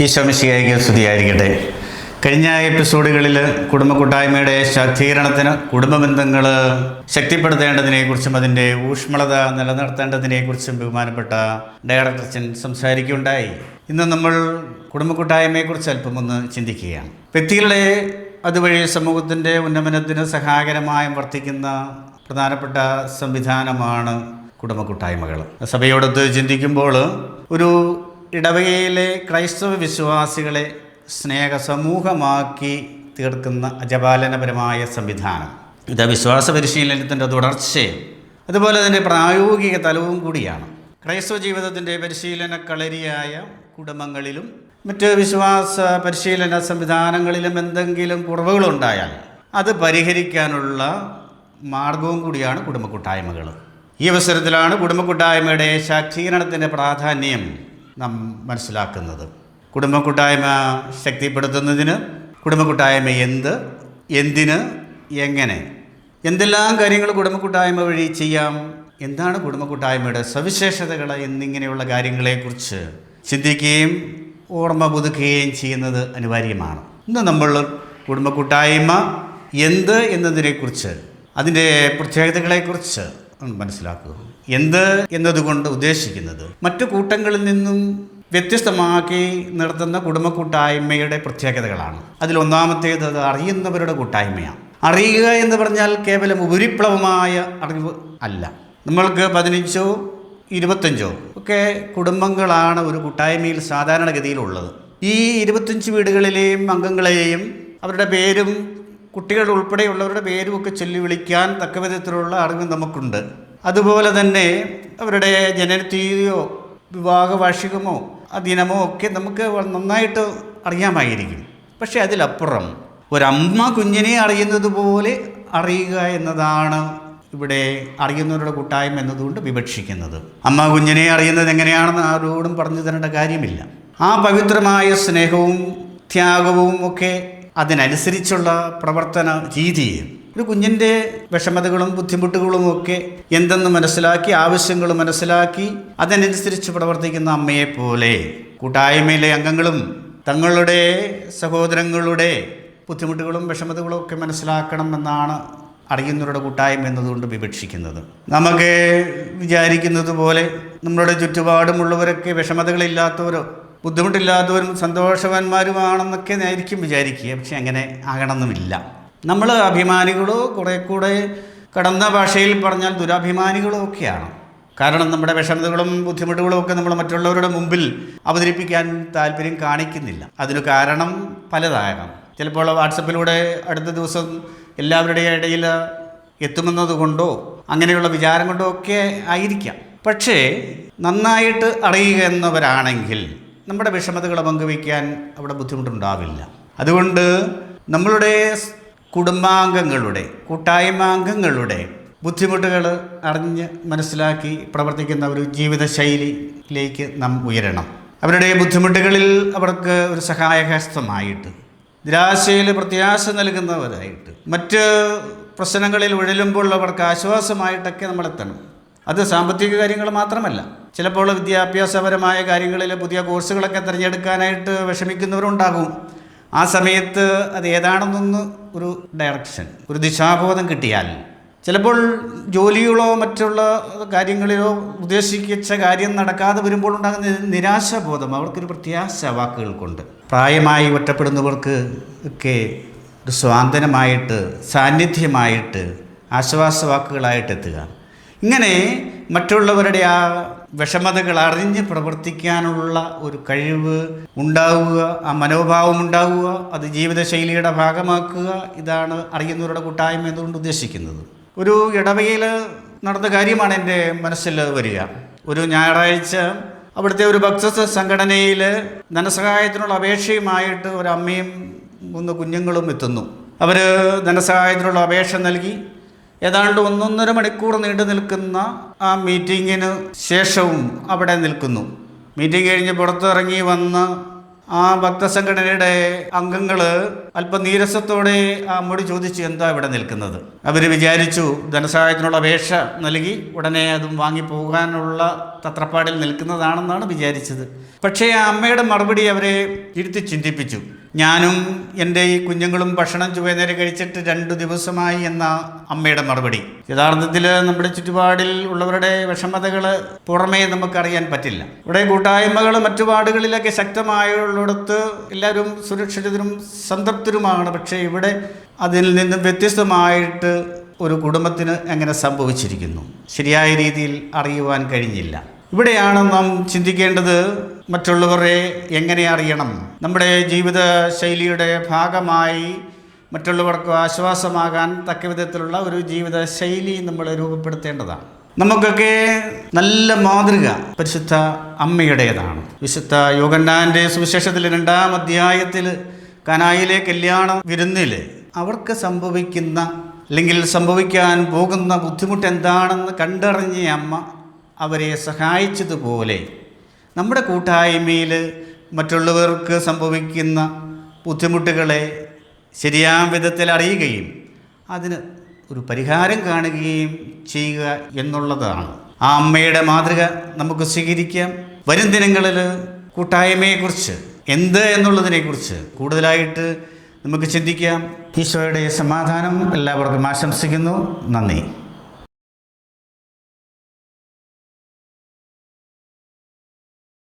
ഈശോമിശിയായിക്ക് സ്തുതിയായിരിക്കട്ടെ. കഴിഞ്ഞ എപ്പിസോഡുകളിൽ കുടുംബ കൂട്ടായ്മയുടെ ശാക്തീകരണത്തിന് കുടുംബ ബന്ധങ്ങൾ ശക്തിപ്പെടുത്തേണ്ടതിനെക്കുറിച്ചും അതിന്റെ ഊഷ്മളത നിലനിർത്തേണ്ടതിനെക്കുറിച്ചും ബഹുമാനപ്പെട്ട ഡയറക്ടർ സംസാരിക്കുകയുണ്ടായി. ഇന്ന് നമ്മൾ കുടുംബ കൂട്ടായ്മയെക്കുറിച്ച് അല്പം ഒന്ന് ചിന്തിക്കുകയാണ്. വ്യക്തികളെ അതുവഴി സമൂഹത്തിന്റെ ഉന്നമനത്തിന് സഹായകരമായും വർത്തിക്കുന്ന പ്രധാനപ്പെട്ട സംവിധാനമാണ് കുടുംബ കൂട്ടായ്മകൾ സഭയോടൊത്ത് ചിന്തിക്കുമ്പോൾ ഒരു ഇടവകയിലെ ക്രൈസ്തവ വിശ്വാസികളെ സ്നേഹസമൂഹമാക്കി തീർക്കുന്ന അജപാലനപരമായ സംവിധാനം. ഇത് വിശ്വാസ പരിശീലനത്തിന്റെ തുടർച്ചയും അതുപോലെ തന്നെ പ്രായോഗിക തലവും കൂടിയാണ്. ക്രൈസ്തവ ജീവിതത്തിന്റെ പരിശീലന കളരിയായ കുടുംബങ്ങളിലും മറ്റ് വിശ്വാസ പരിശീലന സംവിധാനങ്ങളിലും എന്തെങ്കിലും കുറവുകളുണ്ടായാൽ അത് പരിഹരിക്കാനുള്ള മാർഗവും കൂടിയാണ് കുടുംബ കൂട്ടായ്മകൾ. ഈ അവസരത്തിലാണ് കുടുംബ കൂട്ടായ്മയുടെ ശാക്തീകരണത്തിന്റെ പ്രാധാന്യം നാം മനസ്സിലാക്കുന്നത്. കുടുംബ കൂട്ടായ്മ ശക്തിപ്പെടുത്തുന്നതിന് കുടുംബ കൂട്ടായ്മ എന്ത് എന്തിന് എങ്ങനെ എന്തെല്ലാം കാര്യങ്ങൾ കുടുംബ കൂട്ടായ്മ വഴി ചെയ്യാം എന്താണ് കുടുംബ കൂട്ടായ്മയുടെ സവിശേഷതകൾ എന്നിങ്ങനെയുള്ള കാര്യങ്ങളെക്കുറിച്ച് ചിന്തിക്കുകയും ഓർമ്മ പുതുക്കുകയും ചെയ്യുന്നത് അനിവാര്യമാണ്. ഇന്ന് നമ്മൾ കുടുംബ കൂട്ടായ്മ എന്ത് എന്നതിനെക്കുറിച്ച് അതിന്റെ പ്രത്യേകതകളെക്കുറിച്ച് മനസ്സിലാക്കുക. എന്ത് എന്നതുകൊണ്ട് ഉദ്ദേശിക്കുന്നത്? മറ്റു കൂട്ടങ്ങളിൽ നിന്നും വ്യത്യസ്തമാക്കി നടത്തുന്ന കുടുംബ കൂട്ടായ്മയുടെ പ്രത്യേകതകളാണ് അതിലൊന്നാമത്തേത് അത് അറിയുന്നവരുടെ കൂട്ടായ്മയാണ്. അറിയുക എന്ന് പറഞ്ഞാൽ കേവലം ഉപരിപ്ലവമായ അറിവ് അല്ല. നമ്മൾക്ക് പതിനഞ്ചോ ഇരുപത്തഞ്ചോ ഒക്കെ കുടുംബങ്ങളാണ് ഒരു കൂട്ടായ്മയിൽ സാധാരണഗതിയിലുള്ളത് ഈ ഇരുപത്തഞ്ച് വീടുകളിലെയും അംഗങ്ങളെയും അവരുടെ പേരും കുട്ടികൾ ഉൾപ്പെടെയുള്ളവരുടെ പേരുമൊക്കെ ചൊല്ലി വിളിക്കാൻ തക്ക വിധത്തിലുള്ള അറിവ് നമുക്കുണ്ട്. അതുപോലെ തന്നെ അവരുടെ ജനനത്തീയതിയോ വിവാഹ വാർഷികമോ ആ ദിനമോ ഒക്കെ നമുക്ക് നന്നായിട്ട് അറിയാമായിരിക്കും. പക്ഷേ അതിലപ്പുറം ഒരമ്മ കുഞ്ഞിനെ അറിയുന്നത് പോലെ അറിയുക എന്നതാണ് ഇവിടെ അറിയുന്നവരുടെ കൂട്ടായ്മ എന്നതുകൊണ്ട് വിവക്ഷിക്കുന്നത്. അമ്മ കുഞ്ഞിനെ അറിയുന്നത് എങ്ങനെയാണെന്ന് ആരോടും പറഞ്ഞു തരേണ്ട കാര്യമില്ല. ആ പവിത്രമായ സ്നേഹവും ത്യാഗവും ഒക്കെ അതിനനുസരിച്ചുള്ള പ്രവർത്തന രീതിയും ഒരു കുഞ്ഞിന്റെ വിഷമതകളും ബുദ്ധിമുട്ടുകളും ഒക്കെ എന്തെന്ന് മനസ്സിലാക്കി ആവശ്യങ്ങൾ മനസ്സിലാക്കി അതനുസരിച്ച് പ്രവർത്തിക്കുന്ന അമ്മയെ പോലെ കൂട്ടായ്മയിലെ അംഗങ്ങളും തങ്ങളുടെ സഹോദരങ്ങളുടെ ബുദ്ധിമുട്ടുകളും വിഷമതകളും ഒക്കെ മനസ്സിലാക്കണം എന്നാണ് അറിയുന്നവരുടെ കൂട്ടായ്മ എന്നതുകൊണ്ട് വിവക്ഷിക്കുന്നത്. നമുക്ക് വിചാരിക്കുന്നത് പോലെ നമ്മുടെ ചുറ്റുപാടുമുള്ളവരൊക്കെ വിഷമതകളില്ലാത്തവരോ ബുദ്ധിമുട്ടില്ലാത്തവരും സന്തോഷവാന്മാരുമാണെന്നൊക്കെ ആയിരിക്കും വിചാരിക്കുക. പക്ഷെ അങ്ങനെ ആകണമെന്നുമില്ല നമ്മൾ അഭിമാനികളോ കുറേ കൂടെ കടന്ന ഭാഷയിൽ പറഞ്ഞാൽ ദുരഭിമാനികളോ ഒക്കെയാണ്. കാരണം നമ്മുടെ വിഷമതകളും ബുദ്ധിമുട്ടുകളും ഒക്കെ നമ്മൾ മറ്റുള്ളവരുടെ മുമ്പിൽ അവതരിപ്പിക്കാൻ താല്പര്യം കാണിക്കുന്നില്ല. അതിന് കാരണം പലതാകാം. ചിലപ്പോൾ വാട്സപ്പിലൂടെ അടുത്ത ദിവസം എല്ലാവരുടെയും ഇടയിൽ എത്തുമെന്നത് കൊണ്ടോ അങ്ങനെയുള്ള വിചാരം കൊണ്ടോ ഒക്കെ ആയിരിക്കാം. പക്ഷേ നന്നായിട്ട് അറിയുക എന്നവരാണെങ്കിൽ നമ്മുടെ വിഷമതകൾ പങ്കുവയ്ക്കാൻ അവിടെ ബുദ്ധിമുട്ടുണ്ടാവില്ല. അതുകൊണ്ട് നമ്മളുടെ കുടുംബാംഗങ്ങളുടെ കൂട്ടായ്മാംഗങ്ങളുടെ ബുദ്ധിമുട്ടുകൾ അറിഞ്ഞ് മനസ്സിലാക്കി പ്രവർത്തിക്കുന്ന ഒരു ജീവിതശൈലിയിലേക്ക് നാം ഉയരണം. അവരുടെ ബുദ്ധിമുട്ടുകളിൽ അവർക്ക് ഒരു സഹായഹസ്തമായിട്ട് നിരാശയിൽ പ്രത്യാശ നൽകുന്നവരായിട്ട് മറ്റ് പ്രശ്നങ്ങളിൽ ഉഴലുമ്പോൾ അവർക്ക് ആശ്വാസമായിട്ടൊക്കെ നമ്മളെത്തണം അത് സാമ്പത്തിക കാര്യങ്ങൾ മാത്രമല്ല. ചിലപ്പോൾ വിദ്യാഭ്യാസപരമായ കാര്യങ്ങളിൽ പുതിയ കോഴ്സുകളൊക്കെ തിരഞ്ഞെടുക്കാനായിട്ട് വിഷമിക്കുന്നവരുണ്ടാകും. ആ സമയത്ത് അത് ഏതാണെന്നൊന്ന് ഒരു ഡയറക്ഷൻ ഒരു ദിശാബോധം കിട്ടിയാൽ ചിലപ്പോൾ ജോലികളോ മറ്റുള്ള കാര്യങ്ങളിലോ ഉദ്ദേശിച്ച കാര്യം നടക്കാതെ വരുമ്പോൾ ഉണ്ടാകുന്ന നിരാശാബോധം അവർക്കൊരു പ്രത്യാശ വാക്കുകൾ കൊണ്ട് പ്രായമായി ഒറ്റപ്പെടുന്നവർക്ക് ഒക്കെ ഒരു സ്വാന്തനമായിട്ട് സാന്നിധ്യമായിട്ട് ആശ്വാസ വാക്കുകളായിട്ട് എത്തുക ഇങ്ങനെ മറ്റുള്ളവരുടെ ആ വിഷമതകൾ അറിഞ്ഞ് പ്രവർത്തിക്കാനുള്ള ഒരു കഴിവ് ഉണ്ടാവുക ആ മനോഭാവം ഉണ്ടാവുക അത് ജീവിതശൈലിയുടെ ഭാഗമാക്കുക ഇതാണ് അറിയുന്നവരുടെ കൂട്ടായ്മ എന്നുകൊണ്ട് ഉദ്ദേശിക്കുന്നത്. ഒരു ഇടവകയിൽ നടന്ന കാര്യമാണ് എന്റെ മനസ്സിൽ വരിക. ഒരു ഞായറാഴ്ച അവിടുത്തെ ഒരു ഭക്ത സംഘടനയിൽ ധനസഹായത്തിനുള്ള അപേക്ഷയുമായിട്ട് ഒരു അമ്മയും മൂന്ന് കുഞ്ഞുങ്ങളും എത്തുന്നു. അവർ ധനസഹായത്തിനുള്ള അപേക്ഷ നൽകി. ഏതാണ്ട് ഒന്നൊന്നര മണിക്കൂർ നീണ്ടു നിൽക്കുന്ന ആ മീറ്റിങ്ങിന് ശേഷവും അവിടെ നിൽക്കുന്നു. മീറ്റിംഗ് കഴിഞ്ഞ് പുറത്തിറങ്ങി വന്ന് ആ ഭക്തസംഘടനയുടെ അംഗങ്ങൾ അല്പം നീരസത്തോടെ ആ അമ്മയോട് ചോദിച്ചു എന്താ ഇവിടെ നിൽക്കുന്നത്? അവർ വിചാരിച്ചു ധനസഹായത്തിനുള്ള അപേക്ഷ നൽകി ഉടനെ അതും വാങ്ങിപ്പോകാനുള്ള തത്രപ്പാടിൽ നിൽക്കുന്നതാണെന്നാണ് വിചാരിച്ചത്. പക്ഷേ ആ അമ്മയുടെ മറുപടി അവരെ ഇരുത്തി ചിന്തിപ്പിച്ചു. ഞാനും എന്റെ ഈ കുഞ്ഞുങ്ങളും ഭക്ഷണം ചുവനേരെ കഴിച്ചിട്ട് രണ്ടു ദിവസമായി എന്ന അമ്മയുടെ മറുപടി. യഥാർത്ഥത്തിൽ നമ്മുടെ ചുറ്റുപാടിൽ ഉള്ളവരുടെ വിഷമതകൾ പുറമേ നമുക്കറിയാൻ പറ്റില്ല. ഇവിടെ കൂട്ടായ്മകൾ മറ്റു വാർഡുകളിലൊക്കെ ശക്തമായുള്ളിടത്ത് എല്ലാവരും സുരക്ഷിതരും സംതൃപ്തരുമാണ്. പക്ഷേ ഇവിടെ അതിൽ നിന്നും വ്യത്യസ്തമായിട്ട് ഒരു കുടുംബത്തിന് എങ്ങനെ സംഭവിച്ചിരിക്കുന്നു? ശരിയായ രീതിയിൽ അറിയുവാൻ കഴിഞ്ഞില്ല. ഇവിടെയാണ് നാം ചിന്തിക്കേണ്ടത് മറ്റുള്ളവരെ എങ്ങനെ അറിയണം? നമ്മുടെ ജീവിത ശൈലിയുടെ ഭാഗമായി മറ്റുള്ളവർക്ക് ആശ്വാസമാകാൻ തക്ക വിധത്തിലുള്ള ഒരു ജീവിത ശൈലി നമ്മൾ രൂപപ്പെടുത്തേണ്ടതാണ്. നമുക്കൊക്കെ നല്ല മാതൃക പരിശുദ്ധ അമ്മയുടേതാണ്. വിശുദ്ധ യോഗന്നാന്റെ സുവിശേഷത്തിൽ രണ്ടാം അധ്യായത്തിൽ കനായിലെ കല്യാണം വിരുന്നിൽ അവർക്ക് സംഭവിക്കുന്ന അല്ലെങ്കിൽ സംഭവിക്കാൻ പോകുന്ന ബുദ്ധിമുട്ട് എന്താണെന്ന് കണ്ടറിഞ്ഞ അമ്മ അവരെ സഹായിച്ചതുപോലെ നമ്മുടെ കൂട്ടായ്മയിൽ മറ്റുള്ളവർക്ക് സംഭവിക്കുന്ന ബുദ്ധിമുട്ടുകളെ ശരിയായ വിധത്തിൽ അറിയുകയും അതിന് ഒരു പരിഹാരം കാണുകയും ചെയ്യുക എന്നുള്ളതാണ്. ആ അമ്മയുടെ മാതൃക നമുക്ക് സ്വീകരിക്കാം. വരും ദിനങ്ങളിൽ കൂട്ടായ്മയെക്കുറിച്ച് എന്ത് എന്നുള്ളതിനെക്കുറിച്ച് കൂടുതലായിട്ട് നമുക്ക് ചിന്തിക്കാം. ഈശോയുടെ സമാധാനം എല്ലാവർക്കും ആശംസിക്കുന്നു. നന്ദി.